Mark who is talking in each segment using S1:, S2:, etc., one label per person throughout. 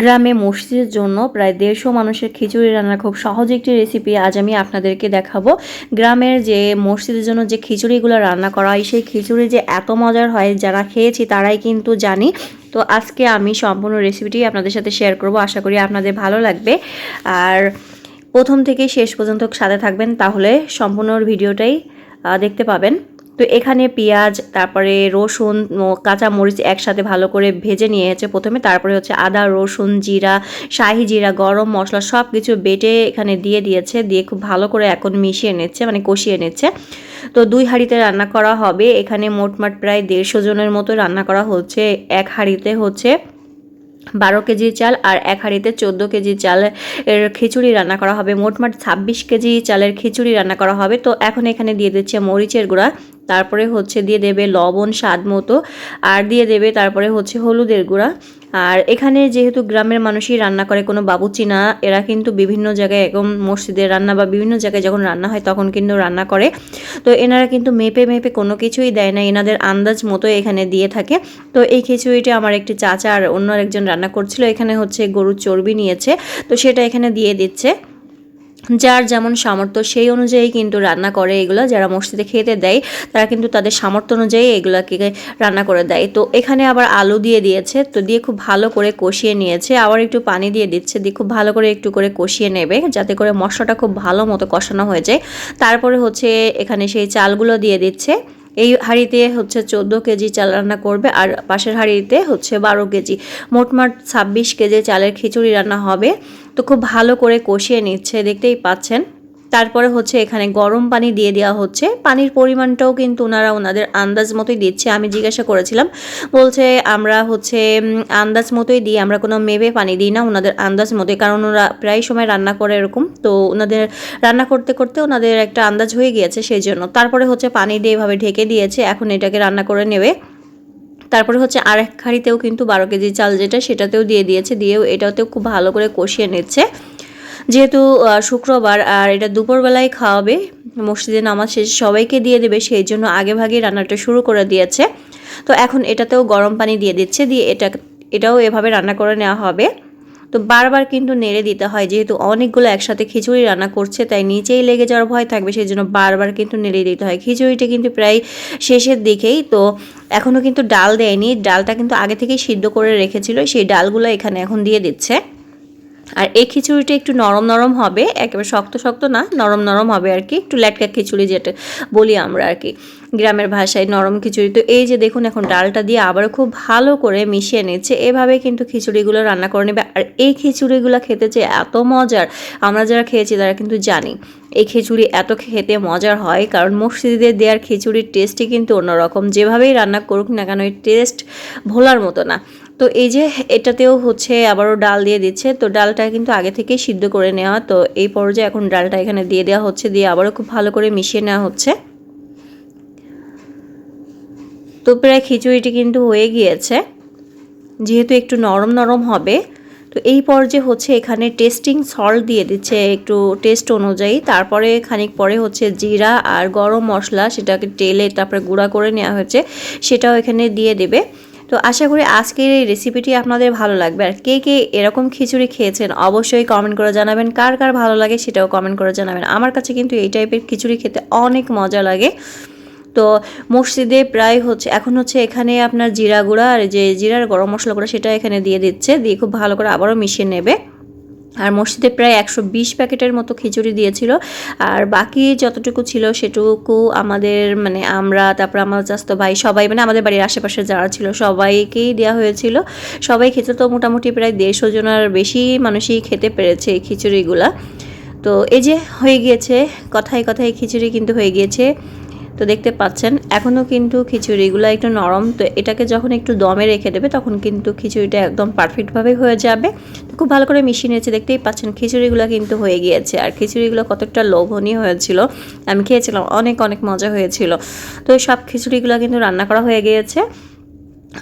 S1: গ্রামে মসজিদের জন্য প্রায় দেড়শো মানুষের খিচুড়ি রান্নার খুব সহজ একটি রেসিপি আজ আমি আপনাদেরকে দেখাবো। গ্রামের যে মসজিদের জন্য যে খিচুড়িগুলো রান্না করা হয়, সেই খিচুড়ি যে এত মজার হয় যারা খেয়েছি তারাই কিন্তু জানি। তো আজকে আমি সম্পূর্ণ রেসিপিটি আপনাদের সাথে শেয়ার করব। আশা করি আপনাদের ভালো লাগবে। আর প্রথম থেকে শেষ পর্যন্ত সাথে থাকবেন, তাহলে সম্পূর্ণ ভিডিওটাই দেখতে পাবেন। তো এখানে পেঁয়াজ, তারপরে রসুন কাঁচা মরিচ একসাথে ভালো করে ভেজে নিয়েছে প্রথমে, তারপরে হচ্ছে আদা, রসুন জিরা, শাহি জিরা, গরম মশলা সব কিছু বেটে এখানে দিয়ে দিয়েছে, দিয়ে খুব ভালো করে এখন মিশিয়ে নিচ্ছে মানে কষিয়ে নিচ্ছে। তো দুই হাঁড়িতে রান্না করা হবে, এখানে মোটমাট প্রায় দেড়শো জনের মতো রান্না করা হচ্ছে, এক হাঁড়িতে হচ্ছে বারো কেজি চাল আর এক হাঁড়িতে চোদ্দ কেজি চাল এর খিচুড়ি রান্না করা হবে, মোটমাট ছাব্বিশ কেজি চালের খিচুড়ি রান্না করা হবে। তো এখন এখানে দিয়ে দিচ্ছে মরিচের গুঁড়া তারপরে হচ্ছে দিয়ে দেবে লবণ, স্বাদ মতো। আর দিয়ে দেবে তারপরে হচ্ছে হলুদের গুঁড়া। আর এখানে যেহেতু গ্রামের মানুষই রান্না করে, কোনো বাবুচি না, এরা কিন্তু বিভিন্ন জায়গায় এরকম মসজিদের রান্না বা বিভিন্ন জায়গায় যখন রান্না হয় তখন কিন্তু রান্না করে। তো এনারা কিন্তু মেপে মেপে কোনো কিছুই দেয় না, এনাদের আন্দাজ মতো এখানে দিয়ে থাকে। তো এই খিচুড়িটা আমার একটি চাচা আর অন্য একজন রান্না করছিল, এখানে হচ্ছে গরুর চর্বি নিয়েছে। তো সেটা এখানে দিয়ে দিচ্ছে। যার যেমন সামর্থ্য সেই অনুযায়ী কিন্তু রান্না করে এগুলো, যারা মসজিদে খেতে দেয়, তারা কিন্তু তাদের সামর্থ্য অনুযায়ী এগুলোকে রান্না করে দেয়। তো এখানে আবার আলু দিয়ে দিয়েছে, তো দিয়ে খুব ভালো করে কষিয়ে নিয়েছে। আবার একটু পানি দিয়ে দিচ্ছে, দিয়ে খুব ভালো করে একটু করে কষিয়ে নেবে, যাতে করে মশলাটা খুব ভালো মতো কষানো হয়ে যায়। তারপরে হচ্ছে এখানে সেই চালগুলো দিয়ে দিচ্ছে। এই হাঁড়িতে হচ্ছে চোদ্দ কেজি চাল রান্না করবে, আর পাশের হাঁড়িতে হচ্ছে বারো কেজি। মোটমাট ছাব্বিশ কেজি চালের খিচুড়ি রান্না হবে। তো খুব ভালো করে কষিয়ে নিচ্ছে, দেখতেই পাচ্ছেন। তারপরে হচ্ছে এখানে গরম পানি দিয়ে দেওয়া হচ্ছে। পানির পরিমাণটাও কিন্তু ওনারা ওনাদের আন্দাজ মতোই দিচ্ছে। আমি জিজ্ঞাসা করেছিলাম, বলছে আমরা হচ্ছে আন্দাজ মতোই দিই, আমরা কোনো মেবে পানি দিই না ওনাদের আন্দাজ মতোই, কারণ ওরা প্রায় সময় রান্না করে এরকম। তো ওনাদের রান্না করতে করতে ওনাদের একটা আন্দাজ হয়ে গিয়েছে সেই জন্য। তারপরে হচ্ছে পানি দিয়ে এভাবে ঢেকে দিয়েছে, এখন এটাকে রান্না করে নেবে। তারপরে হচ্ছে আর এক হাঁড়িতেও কিন্তু বারো কেজি চাল যেটা সেটাতেও দিয়ে দিয়েছে, দিয়েও এটাতেও খুব ভালো করে কষিয়ে নিচ্ছে। যেহেতু শুক্রবার আর এটা দুপুরবেলায় খাওয়াবে, মসজিদে নামাজ শেষে সবাইকে দিয়ে দেবে, সেই জন্য আগে ভাগে রান্নাটা শুরু করে দিয়েছে। তো এখন এটাতেও গরম পানি দিয়ে দিচ্ছে, দিয়ে এটা, এটাও এভাবে রান্না করে নেওয়া হবে। তো বারবার কিন্তু নেড়ে দিতে হয়, যেহেতু অনেকগুলো একসাথে খিচুড়ি রান্না করছে, তাই নিচেই লেগে যাওয়ার ভয় থাকবে, সেই জন্য বারবার কিন্তু নেড়ে দিতে হয়। খিচুড়িটা কিন্তু প্রায় শেষের দিকেই, তো এখনও কিন্তু ডাল দেয়নি। ডালটা কিন্তু আগে থেকেই সিদ্ধ করে রেখেছিল। সেই ডালগুলো এখানে এখন দিয়ে দিচ্ছে। আর এই খিচুড়িটা একটু নরম নরম হবে, একেবারে শক্ত শক্ত না, নরম নরম হবে আর কি, একটু ল্যাটকা খিচুড়ি যেটা বলি আমরা আর কি, গ্রামের ভাষায় নরম খিচুড়ি। তো এই যে দেখুন এখন ডালটা দিয়ে আবার খুব ভালো করে মিশিয়ে নিচ্ছে, এভাবে কিন্তু খিচুড়িগুলো রান্না করে নেবে। আর এই খিচুড়িগুলো খেতে যে এত মজার, আমরা যারা খেয়েছি তারা কিন্তু জানি, এই খিচুড়ি এত খেতে মজার হয়, কারণ মসজিদে দেওয়ার খিচুড়ির টেস্টই কিন্তু অন্যরকম। যেভাবেই রান্না করুক না কেন, এই টেস্ট ভোলার মতো না। তো এই যে এটাতেও হচ্ছে আবারও ডাল দিয়ে দিচ্ছে, তো ডালটা কিন্তু আগে থেকেই সিদ্ধ করে নেওয়া, তো এই পর্যায়ে এখন ডালটা এখানে দিয়ে দেওয়া হচ্ছে, দিয়ে আবারও খুব ভালো করে মিশিয়ে নেওয়া হচ্ছে। তো প্রায় খিচুড়িটি কিন্তু হয়ে গিয়েছে, যেহেতু একটু নরম নরম হবে, তো এই পর্যায়ে হচ্ছে এখানে টেস্টিং সল্ট দিয়ে দিচ্ছে একটু টেস্ট অনুযায়ী, তারপরে খানিক পরে হচ্ছে জিরা আর গরম মশলা, সেটাকে টেলে তারপরে গুঁড়া করে নেওয়া হয়েছে, সেটাও এখানে দিয়ে দেবে। তো আশা করি আজকের এই রেসিপিটি আপনাদের ভালো লাগবে। আর কে কে এরকম খিচুড়ি খেয়েছেন অবশ্যই কমেন্ট করে জানাবেন। কার কার ভালো লাগে সেটাও কমেন্ট করে জানাবেন। আমার কাছে কিন্তু এই টাইপের খিচুড়ি খেতে অনেক মজা লাগে। তো মসজিদে প্রায় হচ্ছে, এখন হচ্ছে এখানে আপনার জিরা গুঁড়া আর যে জিরার গরম মশলা গুঁড়া সেটা এখানে দিয়ে দিচ্ছে। দিয়ে খুব ভালো করে আবারও মিশিয়ে নেবে। আর মসজিদে প্রায় একশো বিশ প্যাকেটের মতো খিচুড়ি দিয়েছিল। আর বাকি যতটুকু ছিল সেটুকু আমাদের মানে আমরা, তারপর আমার চাস্তো ভাই, সবাই মানে আমাদের বাড়ির আশেপাশে যারা ছিল, সবাইকেই দেওয়া হয়েছিল। সবাই খেতে তো মোটামুটি প্রায় দেড়শো জনের বেশি মানুষই খেতে পেরেছে এই খিচুড়িগুলা। তো এই যে হয়ে গিয়েছে, কথায় কথায় খিচুড়ি কিন্তু হয়ে গিয়েছে। তো দেখতে পাচ্ছেন এখনও কিন্তু খিচুড়িগুলো একটু নরম, তো এটাকে যখন একটু দমে রেখে দেবে, তখন কিন্তু খিচুড়িটা একদম পারফেক্টভাবে হয়ে যাবে। তো খুব ভালো করে মিশিয়ে নিয়েছে, দেখতেই পাচ্ছেন খিচুড়িগুলো কিন্তু হয়ে গিয়েছে। আর খিচুড়িগুলো কতটা লোভনীয় হয়েছিল, আমি খেয়েছিলাম, অনেক অনেক মজা হয়েছিল। তো সব খিচুড়িগুলো কিন্তু রান্না করা হয়ে গিয়েছে।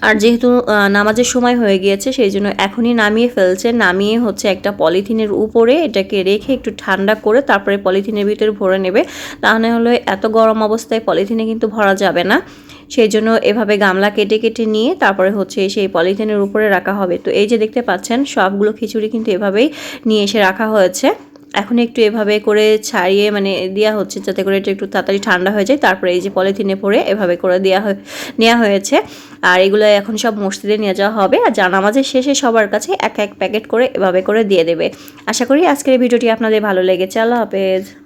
S1: আর যেহেতু নামাজের সময় হয়ে গিয়েছে, সেই জন্য এখনই নামিয়ে ফেলছে। নামিয়ে হচ্ছে একটা পলিথিনের উপরে এটাকে রেখে একটু ঠান্ডা করে তারপরে পলিথিনের ভিতরে ভরে নেবে। তাহলে হলে এত গরম অবস্থায় পলিথিনে কিন্তু ভরা যাবে না। সেই জন্য এভাবে গামলা কেটে কেটে নিয়ে তারপরে হচ্ছে সেই পলিথিনের উপরে রাখা হবে। তো এই যে দেখতে পাচ্ছেন, সবগুলো খিচুড়ি কিন্তু এভাবেই নিয়ে এসে রাখা হয়েছে। এখন একটু এভাবে করে ছাড়িয়ে মানে দেওয়া হচ্ছে যাতে করে এটা একটু তাড়াতাড়ি ঠান্ডা হয়ে যায়। তারপরে এই যে পলিথিনে পরে এভাবে করে দেওয়া হয়ে নেওয়া হয়েছে। আর এগুলো এখন সব মসজিদে নিয়ে যাওয়া হবে। আর জানামাজের শেষে সবার কাছে এক এক প্যাকেট করে এভাবে করে দিয়ে দেবে। আশা করি আজকের ভিডিওটি আপনাদের ভালো লেগেছে। আল্লাহ হাফেজ।